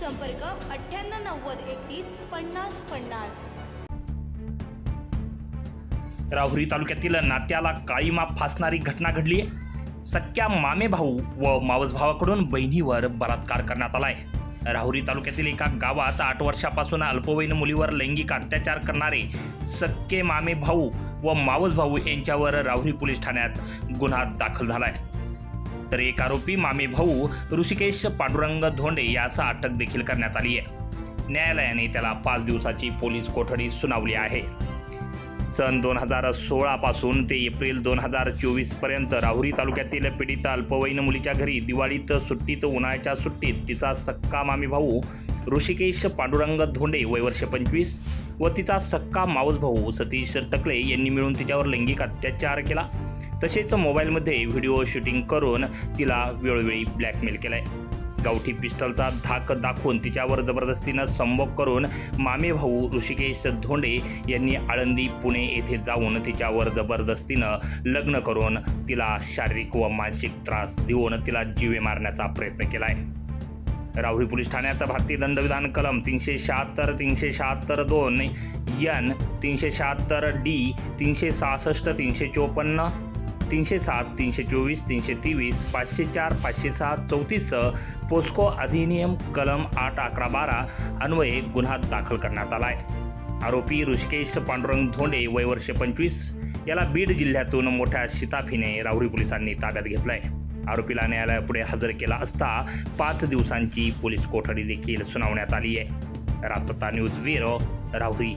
संपर्क अठ्ठ्याण्णव नव्वद एकतीस पन्नास पन्नास. राहुरी तालुक्यातील नात्याला काळीमा फासणारी घटना घडली सख्या मामे भाऊ व मावस भावाकडून बहिणीवर बलात्कार करण्यात आलाय. राहुरी तालुक्यातील एका गावात आठ वर्षापासून अल्पवयीन मुलीवर लैंगिक अत्याचार करणारे सक्के मामे भाऊ व मावस भाऊ यांच्यावर राहुरी पोलीस ठाण्यात गुन्हा दाखल झाला आहे तर एक आरोपी मामे भाऊ ऋषिकेश पांडुरंग धोंडे यास अटक देखील करण्यात आली आहे. न्यायालयाने त्याला पाच दिवसाची पोलीस कोठडी सुनावली आहे. सन दोन हजार सोळापासून ते एप्रिल दोन हजार चोवीसपर्यंत राहुरी तालुक्यातील पीडित अल्पवयीन मुलीच्या घरी दिवाळीत सुट्टीत उन्हाळ्याच्या सुट्टीत तिचा सक्का मामी भाऊ ऋषिकेश पांडुरंग धोंडे वय वर्ष पंचवीस व तिचा सक्का मावस भाऊ सतीश टकले यांनी मिळून तिच्यावर लैंगिक अत्याचार केला. तसेच मोबाईलमध्ये व्हिडिओ शूटिंग करून तिला वेळोवेळी ब्लॅकमेल केलाय. गावठी पिस्टलचा धाक दाखवून तिच्यावर जबरदस्तीनं संभोग करून मामे भाऊ ऋषिकेश धोंडे यांनी आळंदी पुणे येथे जाऊन तिच्यावर जबरदस्तीनं लग्न करून तिला शारीरिक व मानसिक त्रास देऊन तिला जीवे मारण्याचा प्रयत्न केलाय. राहुरी पोलीस ठाण्यात भारतीय दंडविधान कलम तीनशे शहात्तर तीनशे शहात्तर दोन यन तीनशे शहात्तर डी तीनशे सहासष्ट तीनशे चोपन्न तीनशे सात तीनशे चोवीस तीनशे तेवीस पाचशे चार पाचशे सहा चौतीस पोस्को अधिनियम कलम आठ अकरा बारा अन्वये गुन्हा दाखल करण्यात आला आहे आरोपी ऋषिकेश पांडुरंग धोंडे वय वर्ष पंचवीस याला बीड जिल्ह्यातून मोठ्या शिताफीने राहुरी पोलिसांनी ताब्यात घेतलाय. आरोपीला न्यायालयापुढे हजर केला असता पाच दिवसांची पोलीस कोठडी देखील सुनावण्यात आली आहे राजसत्ता न्यूज ब्युरो राहुरी.